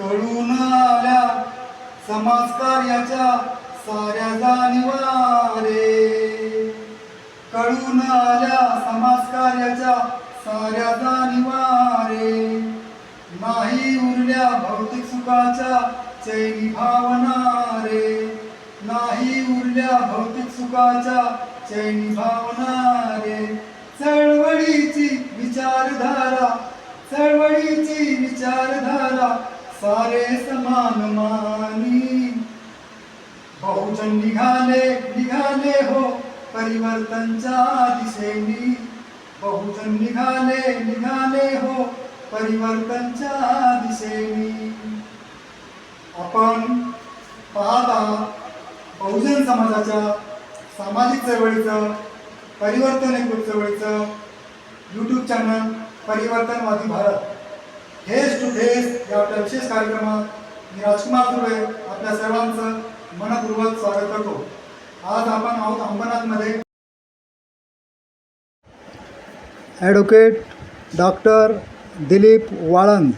कळून आल्या. समाजकार्याच्या साऱ्या जाणीवा रे कळून आल्या समाजकार्याच्या साऱ्या जाणीवा रे नाही उरल्या भौतिक सुखाच्या चैनी भावना रे नाही उरल्या भौतिक सुखाच्या चैनी भावना रे चळवळीची विचारधारा चळवळीची विचारधारा सारे समान मानी। बहुजन निघाले निघाले हो परिवर्तनच्या दिशेनी. बहुजन निघाले निघाले हो परिवर्तनच्या दिशेनी. आपण पाहता बहुजन समाजाच्या सामाजिक चळवळीचं परिवर्तन एकूण चळवळीचं यूट्यूब चॅनल परिवर्तनवादी भारत. फेस टू फेस या आपल्या विशेष कार्यक्रमात मी राजकुमार सुर्वे आपल्या सर्वांचं मनपूर्वक स्वागत करतो. आज आपण आहोत अंबरनाथमध्ये. ॲडव्होकेट डॉक्टर दिलीप वाळंद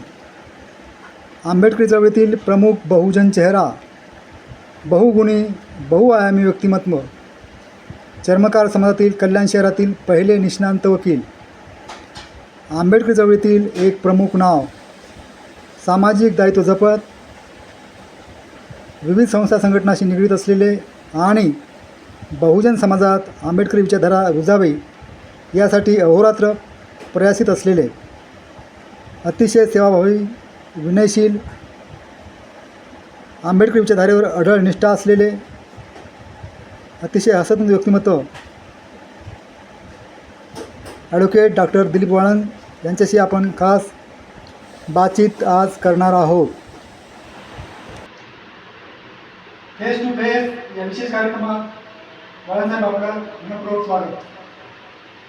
आंबेडकरी चळवळीतील प्रमुख बहुजन चेहरा बहुगुणी बहुआयामी व्यक्तिमत्व चर्मकार समाजातील कल्याण शहरातील पहिले निष्णांत वकील आंबेडकरी चळवळीतील एक प्रमुख नाव सामाजिक दायित्व जपत विविध संस्था संघटनाशी निगडीत असलेले आणि बहुजन समाजात आंबेडकरी विचारधारा रुजावी यासाठी अहोरात्र प्रयासित असलेले अतिशय सेवाभावी विनयशील आंबेडकरी विचारधारेवर अढळ निष्ठा असलेले अतिशय हसतमुख व्यक्तिमत्व ॲडव्होकेट डॉक्टर दिलीप वाळन यांच्याशी आपण खास बातचीत आज करणार आहोत. फेस टू फेस या विशेष कार्यक्रमात बाळासाहेब आपलं मनपूर्वक स्वागत.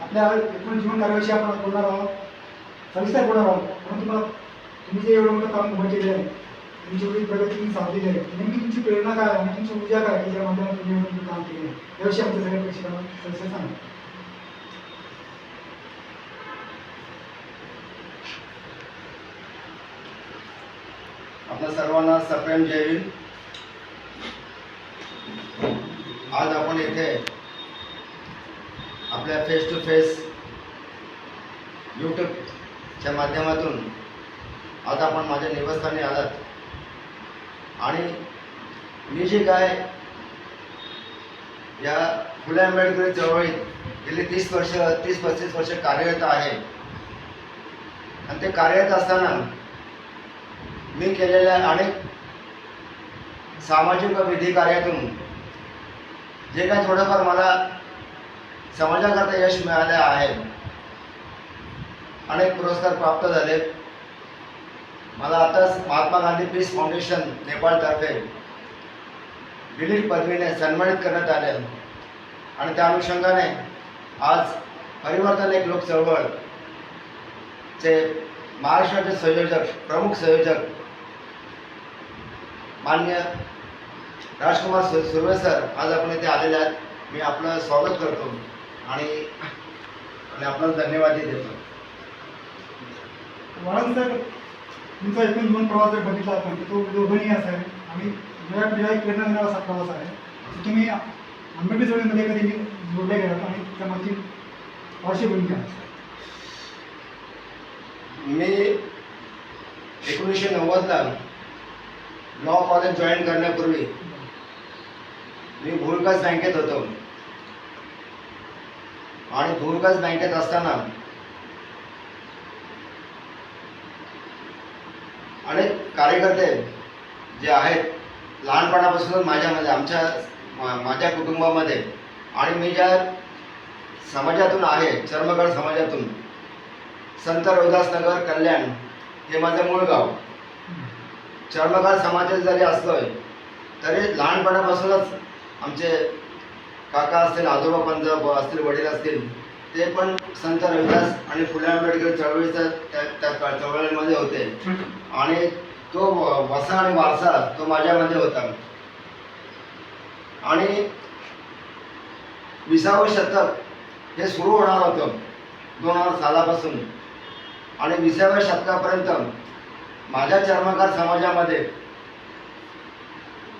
आपल्या एकूण जीवन कार्याविषयी आपण बोलणार आहोत. सविस्तर बोलणार आहोत. म्हणून तुम्हाला तुम्ही जे एवढं मोठं काम उभं केलं आहे तुमची एवढी प्रगती तुम्ही साधलेली आहे नेमकी तुमची प्रेरणा काय आणि तुमची ऊर्जा काय की ज्या माध्यमातून तुम्ही काम केलं आहे याविषयी आमच्या सगळ्या प्रेक्षकांना सविस्तर सांगा. आपल्या सर्वांना सप्रेम जयवीन आज आपण येथे आपल्या फेस टू फेस यूट्यूबच्या माध्यमातून आज आपण माझ्या निवासस्थानी आलात. आणि मी जे काय या फुले आंबेडकरी चळवळीत गेली तीस वर्ष तीस पस्तीस वर्ष कार्यरत आहे. आणि ते कार्यरत असताना मी केलेल्या अनेक सामाजिक व विधी कार्यातून जे काय थोडंफार मला समाजाकरता यश मिळाले आहे अनेक पुरस्कार प्राप्त झाले. मला आताच महात्मा गांधी पीस फाउंडेशन नेपाळतर्फे दिलीप पदवीने सन्मानित करण्यात आले. आणि त्या अनुषंगाने आज परिवर्तन एक लोक चळवळ चे महाराष्ट्राचे संयोजक प्रमुख संयोजक मान्य राजकुमार सु सुर्वे सर आज आपण इथे आलेले आहेत. मी आपलं स्वागत करतो आणि आणि आपल्याला धन्यवादही देतो. वाळंद सर तुमचा एकूण जीवन प्रवास जर बघितला आपण तो दोघंही असा आहे. आणि वेळा वेळा एक प्रेरणा देणारा असा प्रवास आहे. तुम्ही आंबेडकर चळवळीमध्ये कधी जोडले गेलात आणि त्यामागची पार्श्वभूमी काय मी एकोणीसशे नव्वदला लॉ कॉलेज जॉईन करण्यापूर्वी मी भूलकास बँकेत होतो. आणि भूलकस बँकेत असताना अनेक कार्यकर्ते जे आहेत लहानपणापासून माझ्यामध्ये आमच्या माझ्या कुटुंबामध्ये आणि मी ज्या समाजातून आहे चर्मगड समाजातून संत रविदासनगर कल्याण हे माझं मूळ गाव. चर्मकार समाजात जरी असलं तरी लहानपणापासूनच आमचे काका असतील आजोबा पंत असतील वडील असतील ते पण संत रविदास आणि फुले आंबेडकर चळवळीचा त्या त्या चळवळीमध्ये होते. आणि तो वसा आणि वारसा तो माझ्यामध्ये होता. आणि विसावं शतक हे सुरू होणार होतं दोन हजार सालापासून. आणि विसाव्या शतकापर्यंत माझ्या चर्मकार समाजामध्ये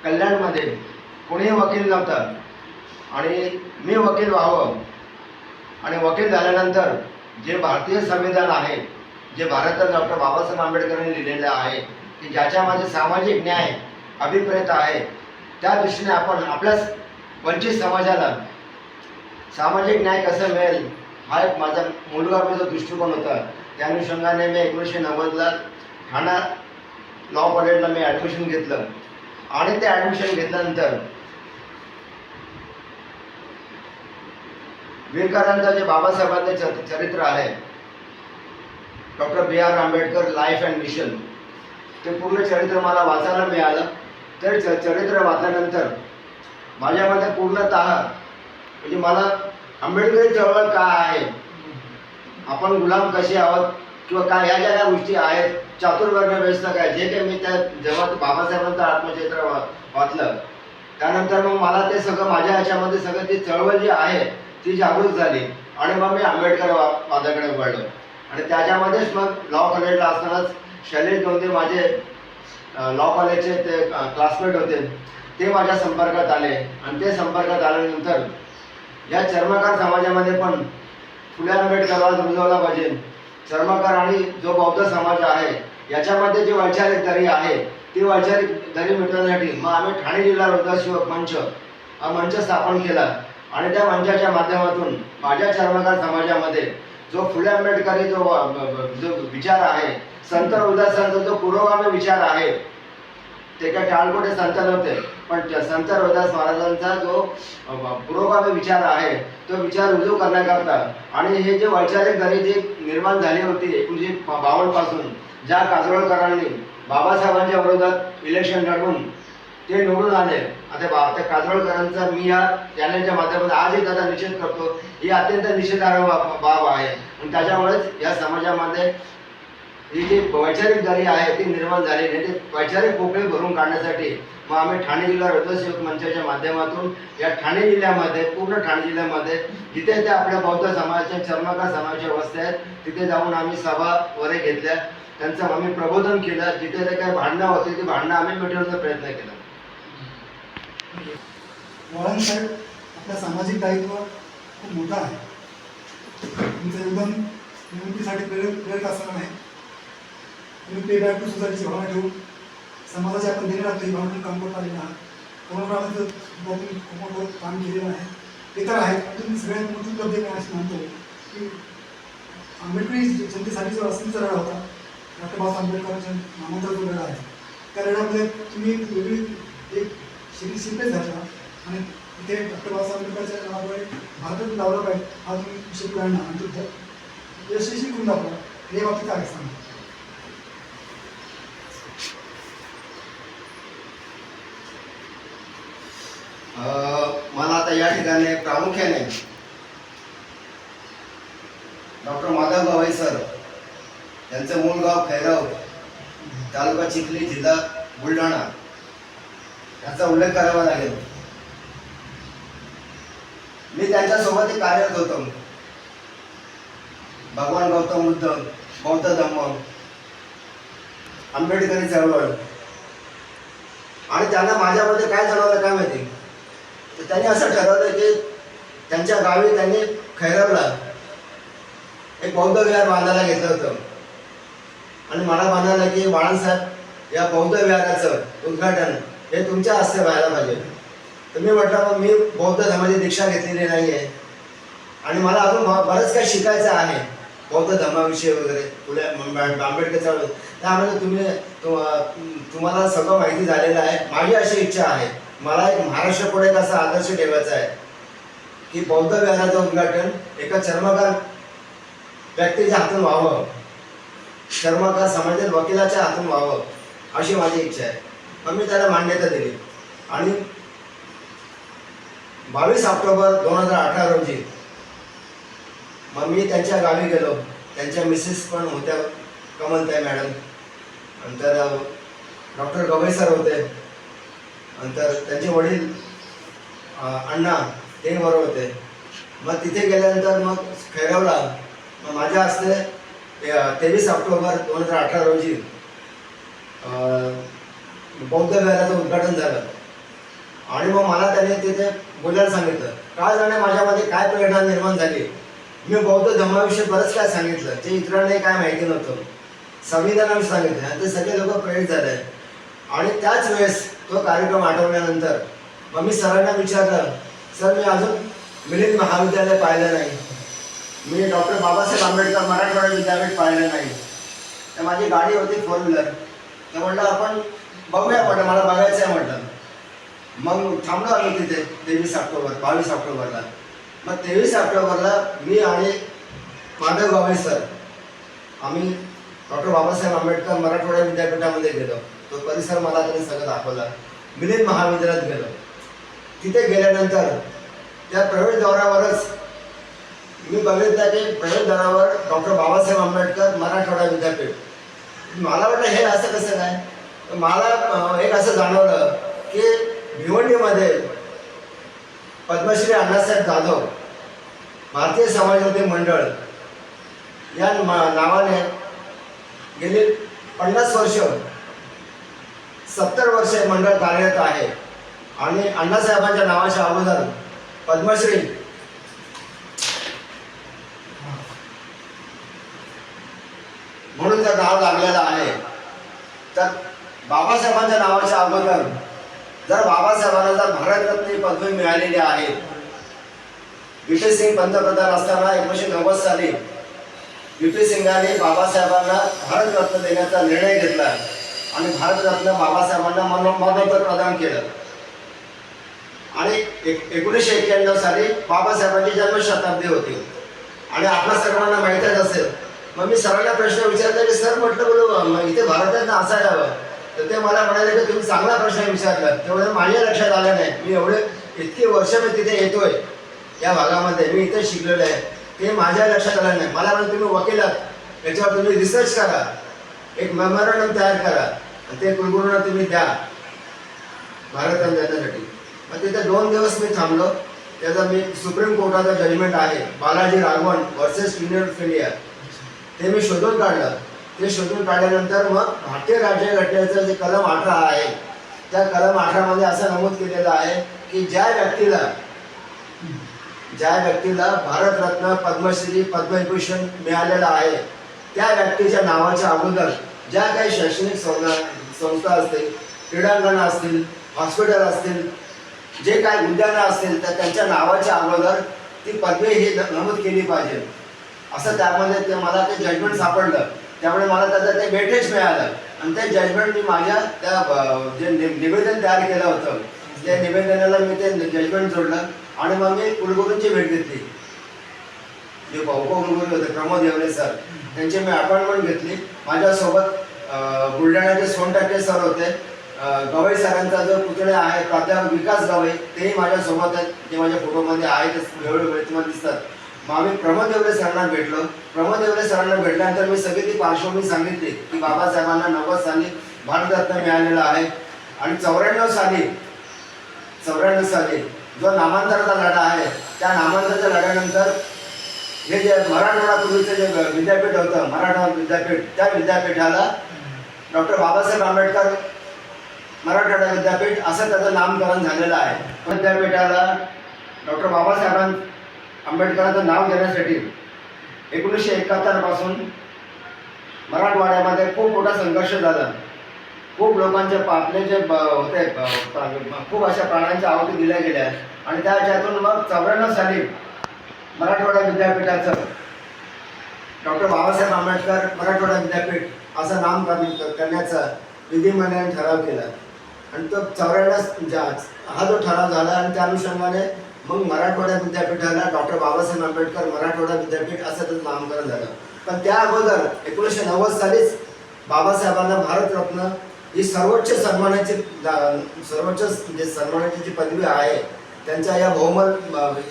कल्याणमध्ये कोणीही वकील नव्हता. आणि मी वकील व्हावं. आणि वकील झाल्यानंतर जे भारतीय संविधान आहे जे भारतात डॉक्टर बाबासाहेब आंबेडकरांनी लिहिलेलं आहे की ज्याच्यामध्ये सामाजिक न्याय अभिप्रेत आहे त्या दृष्टीने आपण आपल्या वंचित समाजाला सामाजिक न्याय कसं मिळेल हा एक माझा मुलगा जो दृष्टिकोन होता. त्या अनुषंगाने मी एकोणीसशे नव्वदला ठाणा लॉ कॉलेजला मी ॲडमिशन घेतलं. आणि ते ॲडमिशन घेतल्यानंतर विवेकानंद जे बाबासाहेबांचे च चरित्र आहे doctor B R Ambedkar life and mission ते पूर्ण चरित्र मला वाचायला मिळालं. तर च- चरित्र वाचल्यानंतर माझ्यामध्ये पूर्णत म्हणजे मला आंबेडकरी चळवळ काय आहे? आपण गुलाम कसे आहोत? किंवा काय या ज्या काय गोष्टी आहेत चातुर्वर्ण व्यवस्था काय जे काही मी त्या जेव्हा बाबासाहेबांचं आत्मचरित्र वा वाचलं त्यानंतर मग मला ते सगळं माझ्या ह्याच्यामध्ये सगळं ती चळवळ जी आहे ती जागृत झाली आणि मग मी आंबेडकर वादाकडे वळलो. आणि त्याच्यामध्येच मग लॉ कॉलेजला असतानाच शैलेश दोंदे माझे लॉ कॉलेजचे ते क्लासमेट होते ते माझ्या संपर्कात आले. आणि ते संपर्कात आल्यानंतर या चर्मकार समाजामध्ये पण फुले आंबेडकर रुजवला पाहिजे. चर्मकार आणि जो बौद्ध समाज आहे याच्यामध्ये जी वैचारिक दरी आहे ती वैचारिक दरी मिटवण्यासाठी मग आम्ही ठाणे जिल्हा वृद्धाशिवक मंच हा मंच स्थापन केला. आणि त्या मंचाच्या माध्यमातून माझ्या चर्मकार समाजामध्ये जो फुले आंबेडकरी जो जो विचार आहे संत रविदासांचा जो पुरोगामी विचार आहे ते काय टाळकोटे संत नव्हते पण त्या संत रविदास महाराजांचा जो पुरोगामी विचार आहे तो विचार रुजू करण्याकरता. आणि हे जे वैचारिक दरी जी निर्माण झाली होती एकोणीसशे बावन्नपासून ज्या काजरोळकरांनी बाबासाहेबांच्या विरोधात इलेक्शन लढवून ते निवडून आले. आता बा त्या काजरोळकरांचा मी या चॅनलच्या माध्यमातून आजही त्याचा निषेध करतो. ही अत्यंत निषेधार्ह बाब आहे. आणि त्याच्यामुळेच या समाजामध्ये ही जी वैचारिक दरी आहे ती निर्माण झाली नाही. ते वैचारिक पोकळी भरून काढण्यासाठी मग आम्ही ठाणे जिल्हा रक्तसेवक मंचाच्या माध्यमातून या ठाणे जिल्ह्यामध्ये पूर्ण ठाणे जिल्ह्यामध्ये जिथे त्या आपल्या बौद्ध समाजाच्या चर्मकार समाजाच्या वस्त्या आहेत तिथे जाऊन आम्ही सभा वगैरे घेतल्या. त्यांचं आम्ही प्रबोधन केलं. जिथे ते काही भांडणं होती ती भांडणं आम्ही मिटवण्याचा प्रयत्न केला. वाळन साहेब आपलं सामाजिक दायित्व खूप मोठं आहे. तुमचं योगदान निवृत्तीसाठी प्रेरक प्रेरक असणार नाही तुम्ही पे टू सोसायटीची भावना ठेवून समाजाची आपण देणे लागतो ही भावना काम करत आलेला आहात कोरोनामध्ये सुद्धा तुम्ही खूप मोठं काम केलेलं आहे. ते तर आहे. पण तुम्ही सगळ्यात मोठी उपलब्धी मी असं मानतो की आंबेडकरी जनतेसाठी जो असेल लढा होता. डॉक्टर बाबासाहेब आंबेडकरांच्या नामांतर जो लढा आहे. त्या लढ्यामध्ये तुम्ही वेगळी एक शिरी शिल्पेच घातला आणि तिथे डॉक्टर बाबासाहेब आंबेडकरच्या नावामुळे भारतात लावला पाहिजे. हा तुम्ही शिकला आणि तो यशस्वी करून दाखवा हे बाबतीत काय सांगा. मला आता या ठिकाणी प्रामुख्याने डॉक्टर माधव गवाई सर यांचं मूळ गाव खैरव तालुका चिखली जिल्हा बुलढाणा याचा उल्लेख करावा लागेल. मी त्यांच्यासोबत एक कार्यरत होतो. भगवान गौतम बुद्ध बौद्ध धम्म आंबेडकरी चळवळ. आणि त्यांना माझ्यामध्ये काय जाणवलं काय माहिती? त्यांनी असं ठरवलं की त्यांच्या गावी त्यांनी खैरवला. एक बौद्ध विहार बांधायला घेतलं होतं. आणि मला म्हणाला की बाळासाहेब या बौद्ध विहाराचं उद्घाटन हे तुमच्या हस्ते व्हायला पाहिजे. तर मी म्हटलं मग मी बौद्ध धर्माची दीक्षा घेतलेली नाही आहे आणि मला अजून बरंच काही शिकायचं आहे बौद्ध धर्माविषयी वगैरे. पुढे आंबे- आंबेडकर त्यामुळे तुम्ही तुम्हाला सगळं माहिती झालेलं आहे. माझी अशी इच्छा आहे. मला एक महाराष्ट्र पुढे एक असा आदर्श ठेवायचा आहे की बौद्ध विहाराचं उद्घाटन एका चर्मकार व्यक्तीच्या हातून व्हावं. चर्मकार समाजातील वकिलाच्या हातून व्हावं अशी माझी इच्छा आहे. मग मी त्याला मान्यता दिली. आणि बावीस ऑक्टोबर दोन हजार अठरा रोजी मग मी त्यांच्या गावी गेलो. त्यांच्या मिसेस पण होत्या कमलताई मॅडम. नंतर डॉक्टर गवई सर होते. नंतर त्यांचे वडील अण्णा ते बरोबर होते. मग तिथे गेल्यानंतर मग खैरवला मग माझ्या हस्ते तेवीस ऑक्टोबर दोन हजार अठरा रोजी बौद्ध विहाराचं उद्घाटन झालं. आणि मग मला त्याने तिथे बोलायला सांगितलं. काय जाणे माझ्यामध्ये काय प्रेरणा निर्माण झाली? मी बौद्ध धर्माविषयी बरंच काय सांगितलं जे इतरांनाही काय माहिती नव्हतं. संविधानाविषयी सांगितलं आणि ते सगळे लोक प्रेरित झाले. आणि त्याच वेळेस तो कार्यक्रम आठवल्यानंतर मग मी सरांना विचारलं सर मी अजून मिलिंद महाविद्यालय पाहिलं नाही. मी डॉक्टर बाबासाहेब आंबेडकर मराठवाडा विद्यापीठ पाहिलं नाही. तर माझी गाडी होती फोर व्हीलर. तर म्हटलं आपण बघूया म्हटलं मला बघायचं आहे म्हटलं. मग थांबलो आम्ही तिथे तेवीस ऑक्टोबर बावीस ऑक्टोबरला. मग तेवीस ऑक्टोबरला मी आणि माधव गावळे सर आम्ही डॉक्टर बाबासाहेब आंबेडकर मराठवाडा विद्यापीठामध्ये गेलो. तो परिसर मला त्यांनी सगळं दाखवला. मिलिंद महाविद्यालयात गेलो. तिथे गेल्यानंतर त्या प्रवेशद्वारावरच मी बघितलं की प्रवेशद्वारावर डॉक्टर बाबासाहेब आंबेडकर मराठवाडा विद्यापीठ. मला वाटलं हे असं कसं काय? मला एक असं जाणवलं की भिवंडीमध्ये पद्मश्री अण्णासाहेब जाधव भारतीय समाजवादी मंडळ या नावाने गेली पन्नास वर्ष सत्तर वर्ष मंडळ कार्यरत आहे. आणि अण्णासाहेबांच्या नावाच्या अगोदर पद्मश्री. म्हणून त्या नाव लागलेलं आहे तर बाबासाहेबांच्या नावाच्या अगोदर जर बाबासाहेबांना जर भारतरत्न पदवी मिळालेली आहे विपी सिंग पंतप्रधान असताना एकोणीसशे नव्वद साली विपी सिंगाने बाबासाहेबांना भारतरत्न देण्याचा निर्णय घेतला आणि भारतरत्न बाबासाहेबांना मन मरणोत्तर प्रदान केलं. आणि एक एकोणीसशे एक्क्याण्णव साली बाबासाहेबांची जन्मशताब्दी होती. आणि आपल्या सर्वांना माहीतच असेल. मग मी सरांना प्रश्न विचारला की सर म्हटलं बोलू मग इथे भारतात असायला तर ते मला म्हणाले की तुम्ही चांगला प्रश्न विचारला. तेवढं माझ्या लक्षात आलं नाही. मी एवढे इतकी वर्ष मी तिथे येतोय या भागामध्ये. मी इथे शिकलेलो आहे. ते माझ्या लक्षात आलं नाही. मला म्हणजे तुम्ही वकील आहात. याच्यावर तुम्ही रिसर्च करा. एक मेमोरंडम तयार करा आणि ते कुलगुरूंना तुम्ही द्या. भारत देण्यासाठी मग तिथे दोन दिवस मी थांबलो. त्याचा मी सुप्रीम कोर्टाचा जजमेंट आहे. Balaji Raghavan versus union of India ते मी शोधून काढलं. ते शोधून काढल्यानंतर मग भारतीय राज्यघटनेचं जे कलम अठरा आहे त्या कलम अठरामध्ये असं नमूद केलेलं आहे की ज्या व्यक्तीला ज्या व्यक्तीला भारतरत्न पद्मश्री पद्मविभूषण मिळालेला आहे त्या व्यक्तीच्या नावाच्या अगोदर ज्या काही शैक्षणिक संस्था संस्था असतील क्रीडांगणं असतील हॉस्पिटल असतील जे काही उद्यानं असतील तर त्यांच्या नावाच्या अगोदर ती पदवी ही नमूद केली पाहिजे. असं त्यामध्ये ते मला ते जजमेंट सापडलं. त्यामुळे मला त्याचं ते वेटेज मिळालं. आणि ते जजमेंट मी माझ्या त्या जे नि- निवेदन तयार केलं होतं त्या निवेदनाला मी ते जजमेंट जोडलं आणि मग मी कुलगुरूंची भेट घेतली. जे उपकुलगुरू होते प्रमोद येवले सर त्यांची मी अपॉइंटमेंट घेतली. माझ्यासोबत बुलढाण्याचे सोनटाके सर होते. गवई सरांचा जो पुतळे आहे प्राध्यापक विकास गवई तेही माझ्यासोबत आहेत. ते माझ्या फोटोमध्ये आहेत वेळोवेळी तुम्हाला दिसतात. मग आम्ही प्रमोद देवरे सरांना भेटलो. प्रमोद देवरे सरांना भेटल्यानंतर मी सगळी ती पार्श्वभूमी सांगितली की बाबासाहेबांना नव्वद साली भारतरत्न मिळालेला आहे. आणि चौऱ्याण्णव साली चौऱ्याण्णव साली जो नामांतराचा लढा आहे त्या नामांतराच्या लढ्यानंतर हे जे मराठवाडा पूर्वीचं जे विद्यापीठ होतं मराठवाडा विद्यापीठ त्या विद्यापीठाला डॉक्टर बाबासाहेब आंबेडकर मराठवाडा विद्यापीठ असं त्याचं नामकरण झालेलं आहे. विद्यापीठाला डॉक्टर बाबासाहेबां आंबेडकरांचं नाव देण्यासाठी एकोणीसशे एकाहत्तरपासून मराठवाड्यामध्ये खूप मोठा संघर्ष झाला. खूप लोकांचे आपले जे ब- होते खूप अशा प्राण्यांच्या आहुती दिल्या गेल्या. आणि त्या मग चौऱ्याण्णव साली मराठवाडा विद्यापीठाचं डॉक्टर बाबासाहेब आंबेडकर मराठवाडा विद्यापीठ असं नाम कर- करण्याचा विधिमंडळाने ठराव केला. आणि तो चौऱ्याण्णव म्हणजे ज्या- हा जो ठराव झाला आणि त्या अनुषंगाने मग मराठवाडा विद्यापीठाला डॉक्टर बाबासाहेब आंबेडकर मराठवाडा विद्यापीठ असं त्याचं नामकरण झालं. पण त्या अगोदर एकोणीसशे नव्वद सालीच बाबासाहेबांना भारतरत्न ही सर्वोच्च सन्मानाची सर्वोच्च म्हणजे सन्मानाची जी पदवी आहे त्यांच्या या बहुमल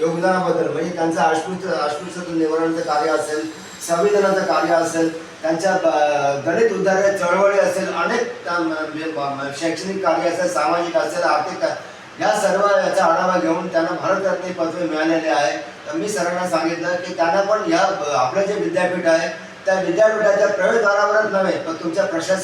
योगदानाबद्दल म्हणजे त्यांचं अस्पृश्य अस्पृश्यता निवारणाचं कार्य असेल संविधानाचं कार्य असेल त्यांच्या दलित उद्धार चळवळी असेल अनेक त्या म्हणजे शैक्षणिक कार्य असेल सामाजिक असेल आर्थिक या सर्व याचा आढावा घेऊन त्यांना भारतरत्न पदवी मिळालेली आहे. तर मी सरांना सांगितलं की त्यांना पण या आपलं जे विद्यापीठ आहे त्या विद्यापीठाच्या प्रवेशद्वारावरच नव्हे पण तुमच्या प्रशासकीय